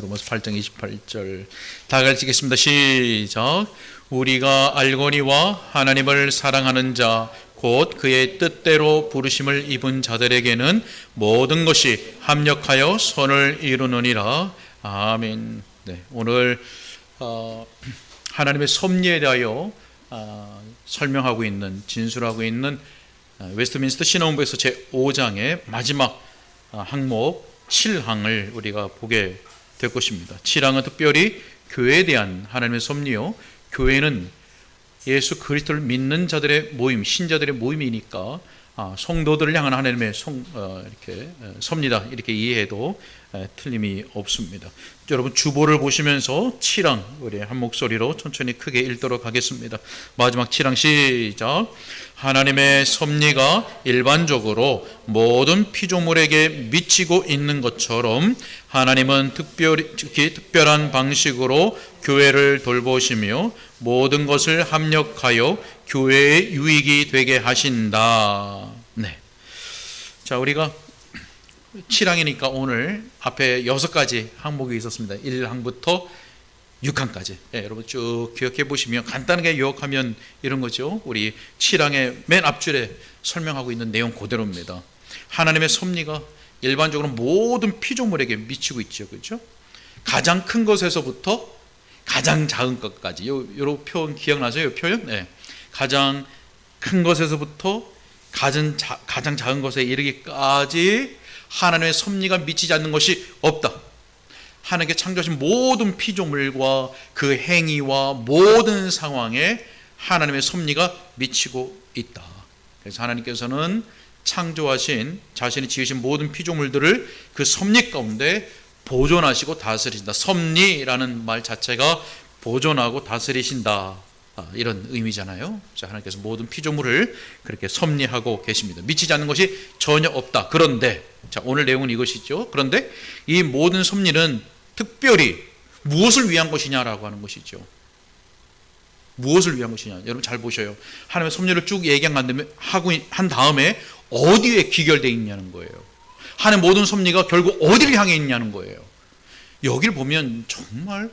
로마서 8장 28절 다 같이 읽겠습니다. 시작. 우리가 알거니와 하나님을 사랑하는 자 곧 그의 뜻대로 부르심을 입은 자들에게는 모든 것이 합력하여 선을 이루느니라. 아멘. 네, 오늘 어, 하나님의 섭리에 대하여 어, 설명하고 있는 진술하고 있는 어, 웨스트민스터 신화본부에서 제 5장의 마지막 어, 항목 7항을 우리가 보게 될 것입니다. 7항은 특별히 교회에 대한 하나님의 섭리요. 교회는 예수 그리스도를 믿는 자들의 모임, 신자들의 모임이니까 아, 성도들을 향한 하나님의 성, 어, 이렇게 어, 섭니다. 이렇게 이해해도 에, 틀림이 없습니다. 여러분 주보를 보시면서 7항 우리 한 목소리로 천천히 크게 읽도록 하겠습니다. 마지막 7항 시작. 하나님의 섭리가 일반적으로 모든 피조물에게 미치고 있는 것처럼 하나님은 특별히 특히 특별한 방식으로 교회를 돌보시며 모든 것을 합력하여 교회의 유익이 되게 하신다. 네. 자, 우리가 7항이니까 오늘 앞에 여섯 가지 항목이 있었습니다. 1항부터 6항까지. 예, 여러분 쭉 기억해 보시면 간단하게 요약하면 이런 거죠. 우리 7항의 맨 앞줄에 설명하고 있는 내용 그대로입니다. 하나님의 섭리가 일반적으로 모든 피조물에게 미치고 있죠. 그렇죠? 가장 큰 것에서부터 가장 작은 것까지. 요, 요 표현 기억나세요? 요 표현? 네. 가장 큰 것에서부터 가장, 자, 가장 작은 것에 이르기까지 하나님의 섭리가 미치지 않는 것이 없다. 하나님께 창조하신 모든 피조물과 그 행위와 모든 상황에 하나님의 섭리가 미치고 있다. 그래서 하나님께서는 창조하신 자신이 지으신 모든 피조물들을 그 섭리 가운데 보존하시고 다스리신다. 섭리라는 말 자체가 보존하고 다스리신다. 아, 이런 의미잖아요. 자, 하나님께서 모든 피조물을 그렇게 섭리하고 계십니다. 미치지 않는 것이 전혀 없다. 그런데 자, 오늘 내용은 이것이죠. 그런데 이 모든 섭리는 특별히 무엇을 위한 것이냐라고 하는 것이죠. 무엇을 위한 것이냐. 여러분 잘 보셔요. 하나님의 섭리를 쭉 얘기한 하고 한 다음에 어디에 귀결되어 있냐는 거예요. 하나님 모든 섭리가 결국 어디를 향해 있냐는 거예요. 여기를 보면 정말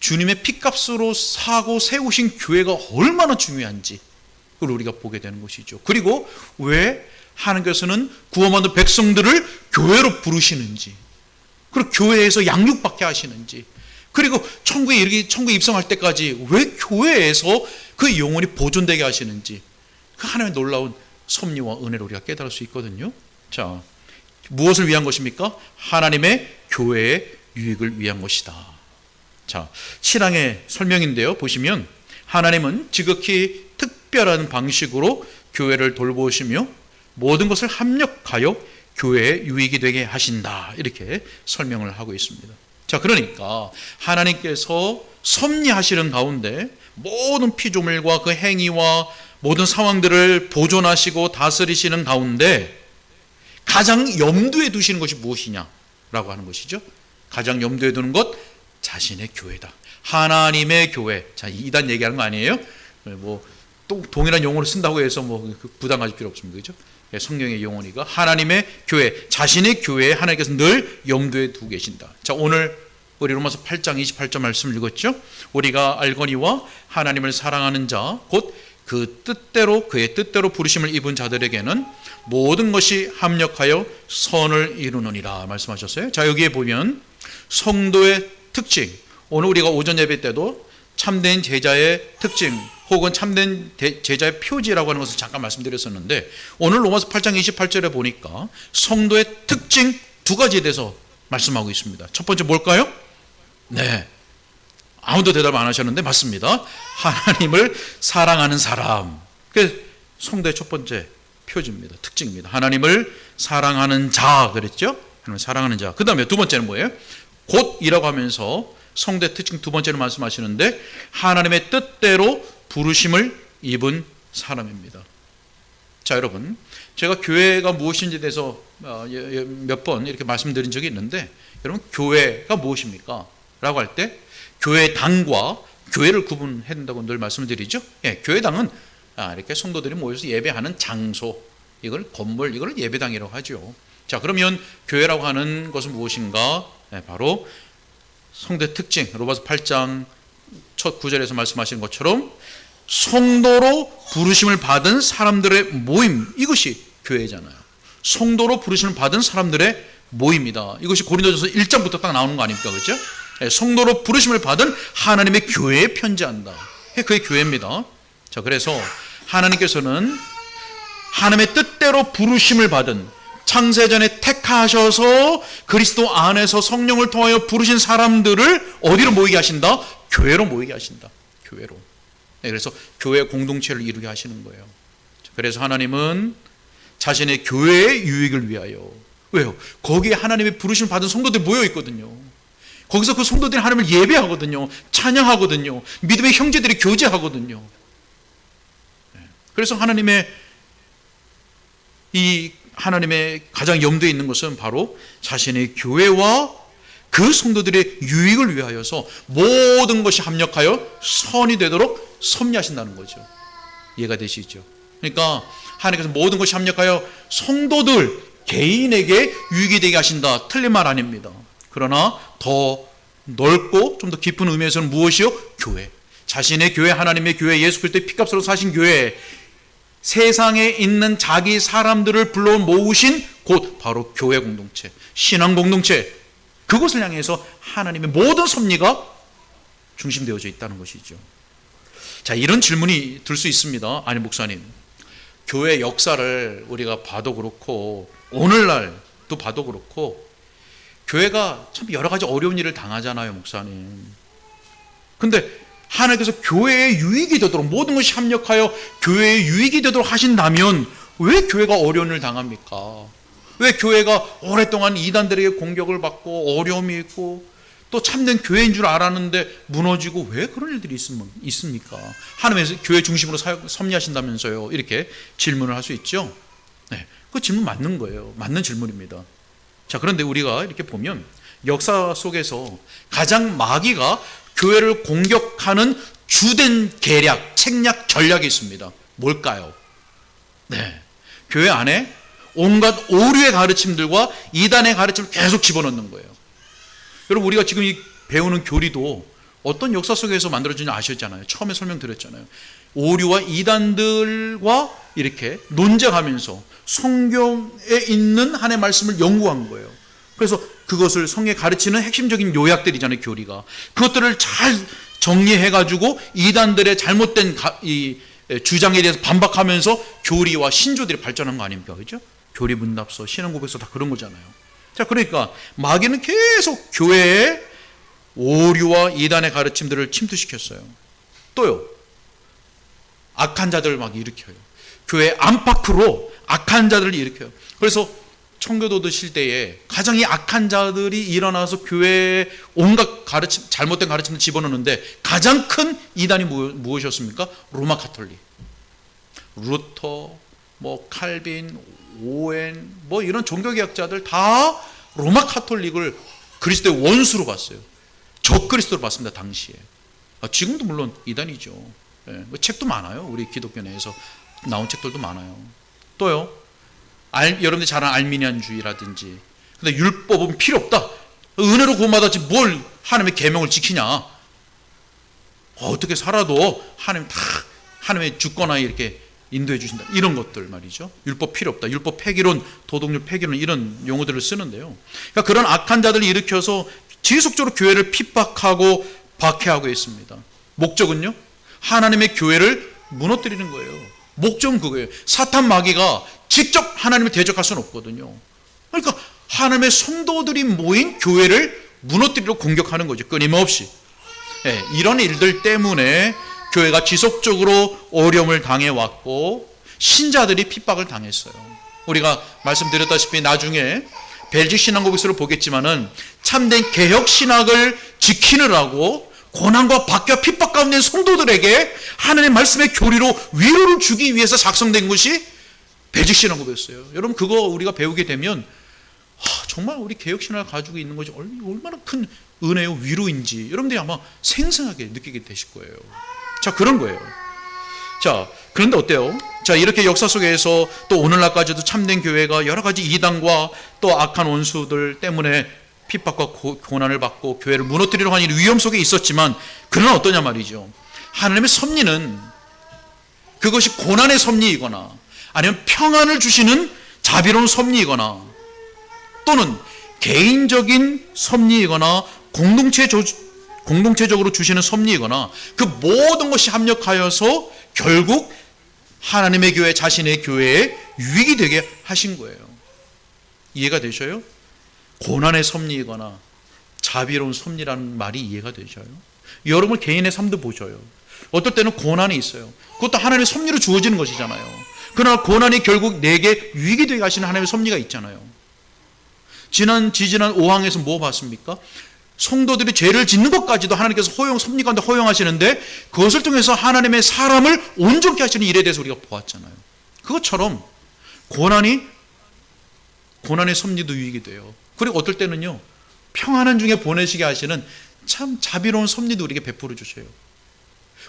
주님의 피값으로 사고 세우신 교회가 얼마나 중요한지 그걸 우리가 보게 되는 것이죠. 그리고 왜 하나님께서는 구원받은 백성들을 교회로 부르시는지, 그리고 교회에서 양육받게 하시는지, 그리고 천국에 이르기 천국에 입성할 때까지 왜 교회에서 그 영혼이 보존되게 하시는지 그 하나님의 놀라운 섭리와 은혜를 우리가 깨달을 수 있거든요. 자, 무엇을 위한 것입니까? 하나님의 교회의 유익을 위한 것이다. 자, 7항의 설명인데요. 보시면 하나님은 지극히 특별한 방식으로 교회를 돌보시며 모든 것을 합력하여 교회의 유익이 되게 하신다. 이렇게 설명을 하고 있습니다. 자, 그러니까 하나님께서 섭리하시는 가운데 모든 피조물과 그 행위와 모든 상황들을 보존하시고 다스리시는 가운데 가장 염두에 두시는 것이 무엇이냐라고 하는 것이죠. 가장 염두에 두는 것 자신의 교회다. 하나님의 교회. 자, 이단 얘기하는 거 아니에요? 뭐또 동일한 용어를 쓴다고 해서 뭐 부담 가질 필요 없습니다. 그죠? 예, 성경의 용어니까 하나님의 교회, 자신의 교회에 하나님께서 늘 염두에 두고 계신다. 자, 오늘 우리 로마서 8장 28절 말씀을 읽었죠? 우리가 알거니와 하나님을 사랑하는 자, 곧 그 뜻대로 그의 뜻대로 부르심을 입은 자들에게는 모든 것이 합력하여 선을 이루느니라 말씀하셨어요. 자, 여기에 보면 성도의 특징. 오늘 우리가 오전 예배 때도 참된 제자의 특징 혹은 참된 제자의 표지라고 하는 것을 잠깐 말씀드렸었는데 오늘 로마서 8장 28절에 보니까 성도의 특징 두 가지에 대해서 말씀하고 있습니다. 첫 번째 뭘까요? 네. 아무도 대답 안 하셨는데 맞습니다. 하나님을 사랑하는 사람. 그 성도의 첫 번째 표지입니다. 특징입니다. 하나님을 사랑하는 자 그랬죠? 하나님을 사랑하는 자. 그다음에 두 번째는 뭐예요? 곧이라고 하면서 성대 특징 두 번째로 말씀하시는데 하나님의 뜻대로 부르심을 입은 사람입니다. 자, 여러분. 제가 교회가 무엇인지에 대해서 어, 몇번 이렇게 말씀드린 적이 있는데 여러분 교회가 무엇입니까? 라고 할 때 교회당과 교회를 구분해야 된다고 늘 말씀을 드리죠. 예, 교회당은 아, 이렇게 성도들이 모여서 예배하는 장소, 이걸 건물, 이걸 예배당이라고 하죠. 자, 그러면 교회라고 하는 것은 무엇인가? 네, 바로 성도의 특징 로마서 8장 첫 구절에서 말씀하신 것처럼 성도로 부르심을 받은 사람들의 모임 이것이 교회잖아요. 성도로 부르심을 받은 사람들의 모임이다. 이것이 고린도전서 1장부터 딱 나오는 거 아닙니까? 그렇죠? 예, 성도로 부르심을 받은 하나님의 교회에 편지한다. 예, 그게 교회입니다. 자, 그래서 하나님께서는 하나님의 뜻대로 부르심을 받은 창세전에 택하셔서 그리스도 안에서 성령을 통하여 부르신 사람들을 어디로 모이게 하신다? 교회로 모이게 하신다. 교회로. 네, 그래서 교회 공동체를 이루게 하시는 거예요. 그래서 하나님은 자신의 교회의 유익을 위하여 왜요? 거기에 하나님의 부르심을 받은 성도들이 모여 있거든요. 거기서 그 성도들이 하나님을 예배하거든요. 찬양하거든요. 믿음의 형제들이 교제하거든요. 네. 그래서 하나님의 이 하나님의 가장 염두에 있는 것은 바로 자신의 교회와 그 성도들의 유익을 위하여서 모든 것이 합력하여 선이 되도록 섭리하신다는 거죠. 이해가 되시죠? 그러니까 하나님께서 모든 것이 합력하여 성도들 개인에게 유익이 되게 하신다. 틀린 말 아닙니다. 그러나 더 넓고 좀 더 깊은 의미에서는 무엇이요? 교회. 자신의 교회, 하나님의 교회, 예수 그리스도의 피값으로 사신 교회, 세상에 있는 자기 사람들을 불러 모으신 곳 바로 교회 공동체, 신앙 공동체 그것을 향해서 하나님의 모든 섭리가 중심되어져 있다는 것이죠. 자, 이런 질문이 들 수 있습니다. 아니 목사님. 교회 역사를 우리가 봐도 그렇고 오늘날도 봐도 그렇고 교회가 참 여러 가지 어려운 일을 당하잖아요, 목사님. 근데 하나님께서 교회의 유익이 되도록 모든 것이 합력하여 교회의 유익이 되도록 하신다면 왜 교회가 어려운 일을 당합니까? 왜 교회가 오랫동안 이단들에게 공격을 받고 어려움이 있고 또 참된 교회인 줄 알았는데 무너지고 왜 그런 일들이 있습니까? 하나님께서 교회 중심으로 섭리하신다면서요. 이렇게 질문을 할 수 있죠. 네, 그 질문 맞는 거예요. 맞는 질문입니다. 자, 그런데 우리가 이렇게 보면 역사 속에서 가장 마귀가 교회를 공격하는 주된 계략, 책략, 전략이 있습니다. 뭘까요? 네. 교회 안에 온갖 오류의 가르침들과 이단의 가르침을 계속 집어넣는 거예요. 여러분, 우리가 지금 이 배우는 교리도 어떤 역사 속에서 만들어진지 아셨잖아요. 처음에 설명드렸잖아요. 오류와 이단들과 이렇게 논쟁하면서 성경에 있는 하나의 말씀을 연구한 거예요. 그래서 그것을 성에 가르치는 핵심적인 요약들이잖아요, 교리가. 그것들을 잘 정리해 가지고 이단들의 잘못된 이 주장에 대해서 반박하면서 교리와 신조들이 발전한 거 아닙니까? 그죠? 교리 문답서, 신앙 고백서 다 그런 거잖아요. 자, 그러니까 마귀는 계속 교회에 오류와 이단의 가르침들을 침투시켰어요. 또요. 악한 자들을 막 일으켜요. 교회 안팎으로 악한 자들을 일으켜요. 그래서 청교도들 시대에 가장 이 악한 자들이 일어나서 교회에 온갖 가르침, 잘못된 가르침을 집어넣는데 가장 큰 이단이 무엇이었습니까? 로마 카톨릭. 루터, 뭐 칼빈, 오웬, 뭐 이런 종교개혁자들 다 로마 카톨릭을 그리스도의 원수로 봤어요. 적그리스도로 봤습니다, 당시에. 아, 지금도 물론 이단이죠. 예, 뭐 책도 많아요. 우리 기독교 내에서 나온 책들도 많아요. 또요. 알, 여러분들이 잘 아는 알미니안주의라든지 근데 율법은 필요 없다. 은혜로 구원받았지 뭘 하나님의 계명을 지키냐. 어떻게 살아도 하나님 다 하나님의 주권하에 이렇게 인도해 주신다. 이런 것들 말이죠. 율법 필요 없다. 율법 폐기론, 도덕률 폐기론 이런 용어들을 쓰는데요. 그러니까 그런 악한 자들을 일으켜서 지속적으로 교회를 핍박하고 박해하고 있습니다. 목적은요? 하나님의 교회를 무너뜨리는 거예요. 목적은 그거예요. 사탄 마귀가 직접 하나님을 대적할 수는 없거든요. 그러니까 하나님의 성도들이 모인 교회를 무너뜨리려 공격하는 거죠. 끊임없이. 네, 이런 일들 때문에 교회가 지속적으로 어려움을 당해왔고 신자들이 핍박을 당했어요. 우리가 말씀드렸다시피 나중에 벨직 신앙고백서를 보겠지만은 참된 개혁 신학을 지키느라고 고난과 박과 핍박 가운데 성도들에게 하나님의 말씀의 교리로 위로를 주기 위해서 작성된 것이 배직신앙 고백서예요. 여러분 그거 우리가 배우게 되면 아, 정말 우리 개혁신앙을 가지고 있는 것이 얼마나 큰 은혜요 위로인지 여러분들이 아마 생생하게 느끼게 되실 거예요. 자 그런 거예요. 자 그런데 어때요? 자 이렇게 역사 속에서 또 오늘날까지도 참된 교회가 여러 가지 이단과 또 악한 원수들 때문에 핍박과 고, 고난을 받고 교회를 무너뜨리려고 하는 위험 속에 있었지만 그러나 어떠냐 말이죠. 하나님의 섭리는 그것이 고난의 섭리이거나 아니면 평안을 주시는 자비로운 섭리이거나 또는 개인적인 섭리이거나 공동체 조, 공동체적으로 주시는 섭리이거나 그 모든 것이 합력하여서 결국 하나님의 교회 자신의 교회에 유익이 되게 하신 거예요. 이해가 되셔요? 고난의 섭리이거나 자비로운 섭리라는 말이 이해가 되셔요? 여러분 개인의 삶도 보셔요. 어떨 때는 고난이 있어요. 그것도 하나님의 섭리로 주어지는 것이잖아요. 그러나 고난이 결국 내게 유익이 되게 하시는 하나님의 섭리가 있잖아요. 지난 지지난 5항에서 뭐 봤습니까? 성도들이 죄를 짓는 것까지도 하나님께서 허용 섭리 가운데 허용하시는데 그것을 통해서 하나님의 사람을 온전케 하시는 일에 대해서 우리가 보았잖아요. 그것처럼 고난이 고난의 섭리도 유익이 돼요. 그리고 어떨 때는요 평안한 중에 보내시게 하시는 참 자비로운 섭리도 우리에게 베풀어 주셔요.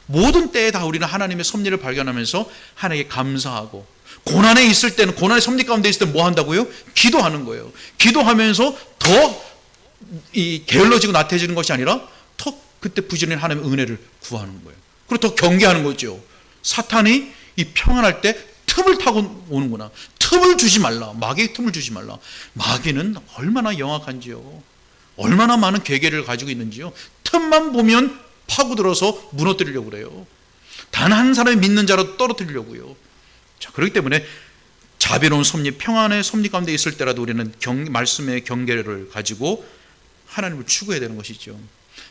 모든 때에 다 우리는 하나님의 섭리를 발견하면서 하나님께 감사하고 고난에 있을 때는 고난의 섭리 가운데 있을 때 뭐 한다고요? 기도하는 거예요. 기도하면서 더 이 게을러지고 나태해지는 것이 아니라 더 그때 부지런히 하나님의 은혜를 구하는 거예요. 그리고 더 경계하는 거죠. 사탄이 이 평안할 때 틈을 타고 오는구나. 틈을 주지 말라. 마귀의 틈을 주지 말라. 마귀는 얼마나 영악한지요. 얼마나 많은 계계를 가지고 있는지요. 틈만 보면 파고들어서 무너뜨리려고 그래요. 단 한 사람이 믿는 자로 떨어뜨리려고요. 자, 그렇기 때문에 자비로운 섭리, 평안의 섭리 가운데 있을 때라도 우리는 경, 말씀의 경계를 가지고 하나님을 추구해야 되는 것이죠.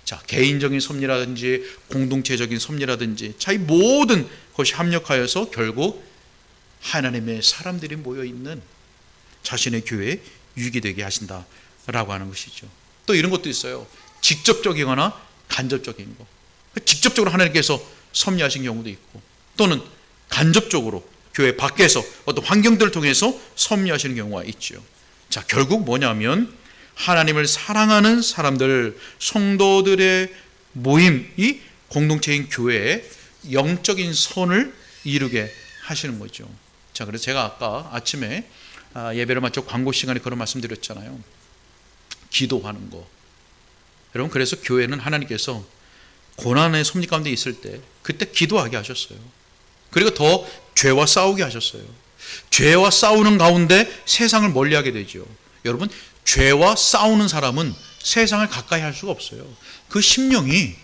자, 개인적인 섭리라든지 공동체적인 섭리라든지 자, 이 모든 것이 합력하여서 결국 하나님의 사람들이 모여 있는 자신의 교회에 유익이 되게 하신다라고 하는 것이죠. 또 이런 것도 있어요. 직접적이거나 간접적인 거. 직접적으로 하나님께서 섭리하신 경우도 있고 또는 간접적으로 교회 밖에서 어떤 환경들을 통해서 섭리하시는 경우가 있죠. 자, 결국 뭐냐면 하나님을 사랑하는 사람들, 성도들의 모임이 공동체인 교회에 영적인 선을 이루게 하시는 거죠. 자, 그래서 제가 아까 아침에 아, 예배를 마쳐 광고 시간에 그런 말씀드렸잖아요. 기도하는 거. 여러분, 그래서 교회는 하나님께서 고난의 섭리 가운데 있을 때 그때 기도하게 하셨어요. 그리고 더 죄와 싸우게 하셨어요. 죄와 싸우는 가운데 세상을 멀리하게 되죠. 여러분, 죄와 싸우는 사람은 세상을 가까이 할 수가 없어요. 그 심령이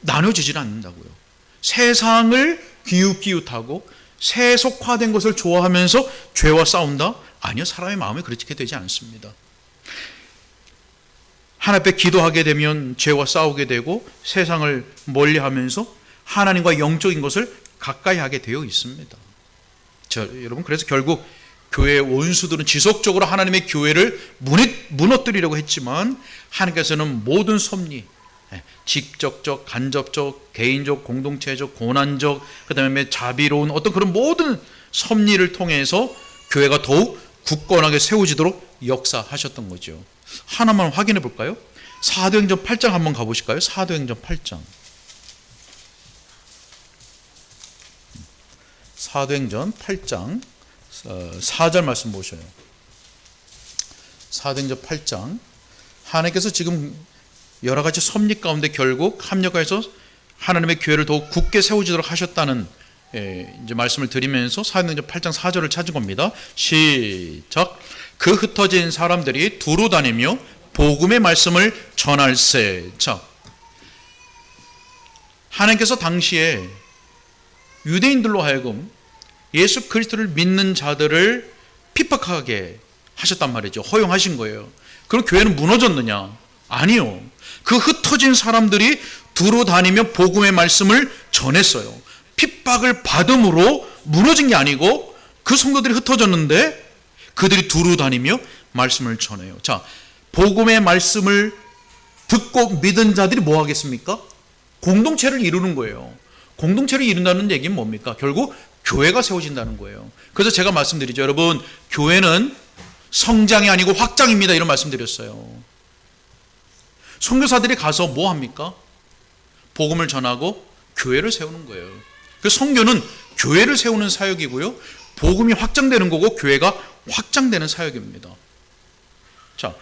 나눠지질 않는다고요. 세상을 기웃기웃하고 세속화된 것을 좋아하면서 죄와 싸운다? 아니요, 사람의 마음이 그렇게 되지 않습니다. 하나님 앞에 기도하게 되면 죄와 싸우게 되고 세상을 멀리 하면서 하나님과 영적인 것을 가까이 하게 되어 있습니다. 저, 여러분 그래서 결국 교회의 원수들은 지속적으로 하나님의 교회를 무너뜨리려고 했지만 하나님께서는 모든 섭리 예, 직접적, 간접적, 개인적, 공동체적, 고난적, 그 다음에 자비로운 어떤 그런 모든 섭리를 통해서 교회가 더욱 굳건하게 세워지도록 역사하셨던 거죠. 하나만 확인해 볼까요? 사도행전 8장 한번 가보실까요? 사도행전 8장. 사도행전 8장 4절 어, 말씀 보셔요. 사도행전 8장 하나님께서 지금 여러 가지 섭리 가운데 결국 합력해서 하나님의 교회를 더욱 굳게 세워지도록 하셨다는 예, 이제 말씀을 드리면서 사도행전 8장 4절을 찾은 겁니다. 시작. 그 흩어진 사람들이 두루 다니며 복음의 말씀을 전할세. 자, 하나님께서 당시에 유대인들로 하여금 예수 그리스도를 믿는 자들을 핍박하게 하셨단 말이죠. 허용하신 거예요. 그럼 교회는 무너졌느냐? 아니요. 그 흩어진 사람들이 두루 다니며 복음의 말씀을 전했어요. 핍박을 받음으로 무너진 게 아니고 그 성도들이 흩어졌는데 그들이 두루 다니며 말씀을 전해요. 자, 복음의 말씀을 듣고 믿은 자들이 뭐 하겠습니까? 공동체를 이루는 거예요. 공동체를 이룬다는 얘기는 뭡니까? 결국 교회가 세워진다는 거예요. 그래서 제가 말씀드리죠. 여러분, 교회는 성장이 아니고 확장입니다. 이런 말씀드렸어요. 선교사들이 가서 뭐 합니까? 복음을 전하고 교회를 세우는 거예요. 그 선교는 교회를 세우는 사역이고요. 복음이 확장되는 거고 교회가 확장되는 사역입니다. 자,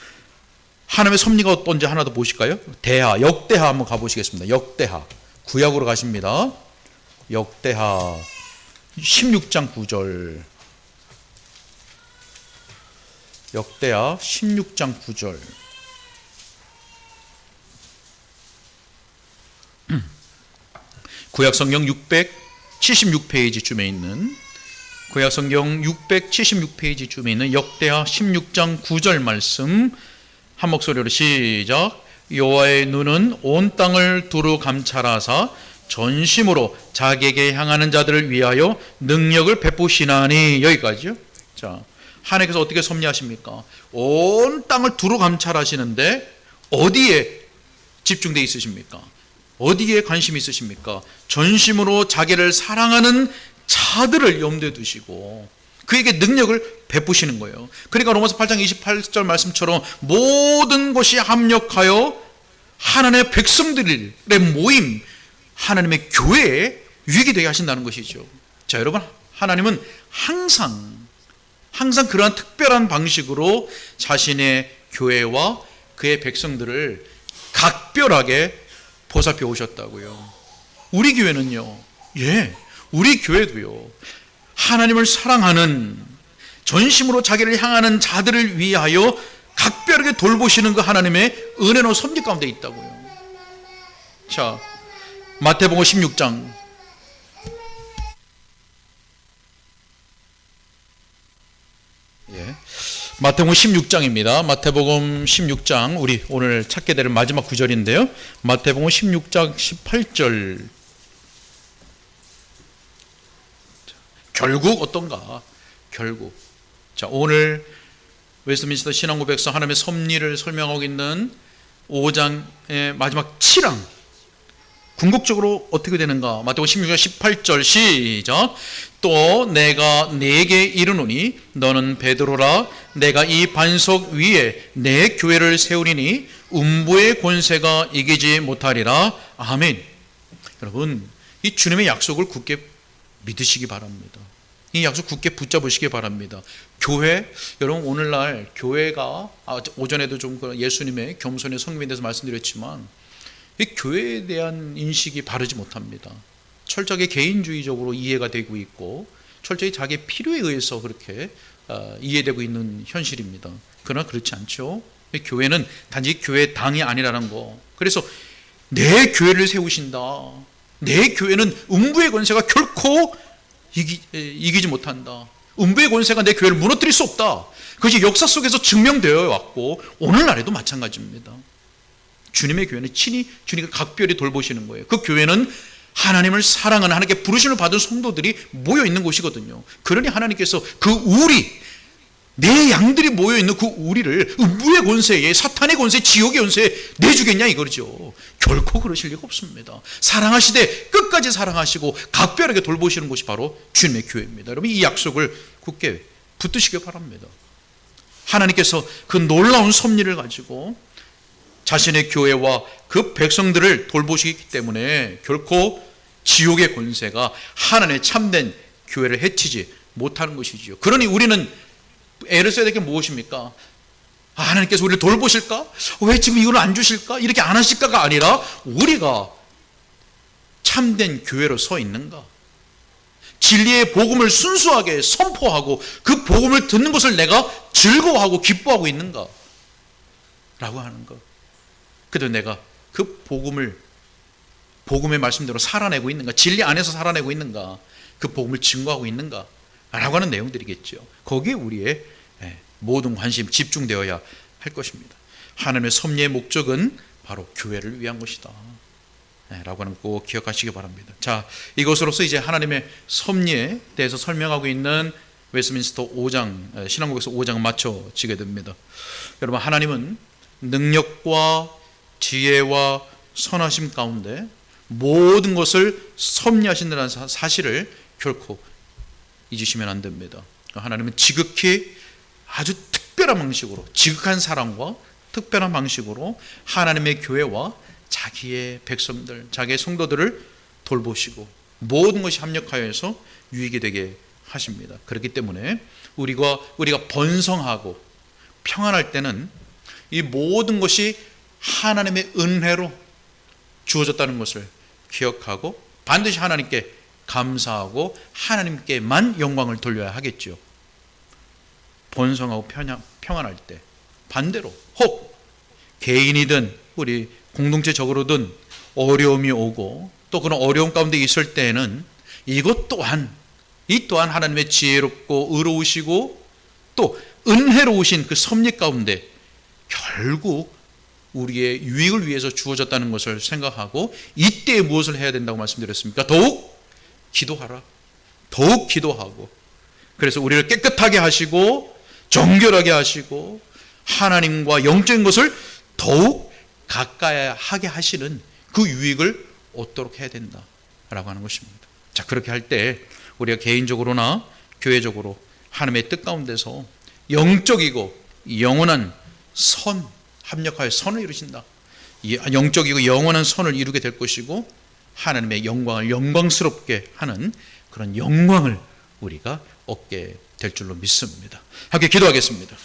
하나님의 섭리가 어떤지 하나 더 보실까요? 대하, 역대하 한번 가보시겠습니다. 역대하. 구약으로 가십니다. 역대하 16장 9절. 역대하 16장 9절. 구약 성경 676페이지쯤에 있는 구약 성경 676페이지쯤에 있는 역대하 16장 9절 말씀 한 목소리로 시작. 여호와의 눈은 온 땅을 두루 감찰하사 전심으로 자기에게 향하는 자들을 위하여 능력을 베푸시나니 여기까지요. 자, 하나님께서 어떻게 섭리하십니까? 온 땅을 두루 감찰하시는데 어디에 집중돼 있으십니까? 어디에 관심 있으십니까? 전심으로 자기를 사랑하는 자들을 염두에 두시고 그에게 능력을 베푸시는 거예요. 그러니까 로마서 8장 28절 말씀처럼 모든 것이 합력하여 하나님의 백성들의 모임, 하나님의 교회에 유익이 되게 하신다는 것이죠. 자, 여러분, 하나님은 항상, 항상 그러한 특별한 방식으로 자신의 교회와 그의 백성들을 각별하게 보살펴 오셨다고요. 우리 교회는요, 예, 우리 교회도요, 하나님을 사랑하는 전심으로 자기를 향하는 자들을 위하여 각별하게 돌보시는 그 하나님의 은혜로 섭리 가운데 있다고요. 자, 마태복음 16장 예. 마태복음 16장입니다. 마태복음 16장 우리 오늘 찾게 될 마지막 구절인데요. 마태복음 16장 18절 결국 어떤가? 결국 자 오늘 웨스트민스터 신앙고백서 하나님의 섭리를 설명하고 있는 5장의 마지막 7항 궁극적으로 어떻게 되는가? 마태복음 16장 18절 시작. 또 내가 네게 이르노니 너는 베드로라 내가 이 반석 위에 내 교회를 세우리니 음부의 권세가 이기지 못하리라. 아멘. 여러분, 이 주님의 약속을 굳게 믿으시기 바랍니다. 이 약속 굳게 붙잡으시기 바랍니다. 교회 여러분 오늘날 교회가 아, 오전에도 좀그 예수님의 겸손의 성민에 대해서 말씀드렸지만 이 교회에 대한 인식이 바르지 못합니다. 철저하게 개인주의적으로 이해가 되고 있고 철저히 자기 필요에 의해서 그렇게 어, 이해되고 있는 현실입니다. 그러나 그렇지 않죠. 이 교회는 단지 교회 당이 아니라는 거. 그래서 내 교회를 세우신다. 내 교회는 음부의 권세가 결코 이기, 에, 이기지 못한다. 음부의 권세가 내 교회를 무너뜨릴 수 없다. 그것이 역사 속에서 증명되어 왔고 오늘날에도 마찬가지입니다. 주님의 교회는 친히 주님이 각별히 돌보시는 거예요. 그 교회는 하나님을 사랑하는 하나님께 부르심을 받은 성도들이 모여 있는 곳이거든요. 그러니 하나님께서 그 우리 내 양들이 모여 있는 그 우리를 음부의 권세에 사탄의 권세, 지옥의 권세에 내주겠냐 이거죠. 결코 그러실 리가 없습니다. 사랑하시되 끝까지 사랑하시고 각별하게 돌보시는 곳이 바로 주님의 교회입니다. 여러분 이 약속을 굳게 붙드시기 바랍니다. 하나님께서 그 놀라운 섭리를 가지고 자신의 교회와 그 백성들을 돌보시기 때문에 결코 지옥의 권세가 하나님의 참된 교회를 해치지 못하는 것이지요. 그러니 우리는 애를 써야 될 게 무엇입니까? 아, 하나님께서 우리를 돌보실까? 왜 지금 이걸 안 주실까? 이렇게 안 하실까가 아니라 우리가 참된 교회로 서 있는가? 진리의 복음을 순수하게 선포하고 그 복음을 듣는 것을 내가 즐거워하고 기뻐하고 있는가? 라고 하는 것. 그래도 내가 그 복음을 복음의 말씀대로 살아내고 있는가? 진리 안에서 살아내고 있는가? 그 복음을 증거하고 있는가? 라고 하는 내용들이겠죠. 거기에 우리의 예, 모든 관심 집중되어야 할 것입니다. 하나님의 섭리의 목적은 바로 교회를 위한 것이다. 예, 라고 하는 꼭 기억하시기 바랍니다. 자, 이것으로서 이제 하나님의 섭리에 대해서 설명하고 있는 웨스민스터 5장, 신앙국에서 5장 맞춰지게 됩니다. 여러분, 하나님은 능력과 지혜와 선하심 가운데 모든 것을 섭리하신다는 사실을 결코 잊으시면 안 됩니다. 하나님은 지극히 아주 특별한 방식으로 지극한 사랑과 특별한 방식으로 하나님의 교회와 자기의 백성들, 자기의 성도들을 돌보시고 모든 것이 합력하여서 유익이 되게 하십니다. 그렇기 때문에 우리가 우리가 번성하고 평안할 때는 이 모든 것이 하나님의 은혜로 주어졌다는 것을 기억하고 반드시 하나님께 감사하고 하나님께만 영광을 돌려야 하겠죠. 번성하고 평안, 평안할 때 반대로 혹 개인이든 우리 공동체적으로든 어려움이 오고 또 그런 어려움 가운데 있을 때에는 이것 또한 이 또한 하나님의 지혜롭고 의로우시고 또 은혜로우신 그 섭리 가운데 결국 우리의 유익을 위해서 주어졌다는 것을 생각하고 이때 무엇을 해야 된다고 말씀드렸습니까? 더욱 기도하라. 더욱 기도하고 그래서 우리를 깨끗하게 하시고 정결하게 하시고 하나님과 영적인 것을 더욱 가까이 하게 하시는 그 유익을 얻도록 해야 된다라고 하는 것입니다. 자, 그렇게 할 때 우리가 개인적으로나 교회적으로 하나님의 뜻 가운데서 영적이고 영원한 선 합력하여 선을 이루신다. 이 영적이고 영원한 선을 이루게 될 것이고 하나님의 영광을 영광스럽게 하는 그런 영광을 우리가 얻게 될 줄로 믿습니다. 함께 기도하겠습니다.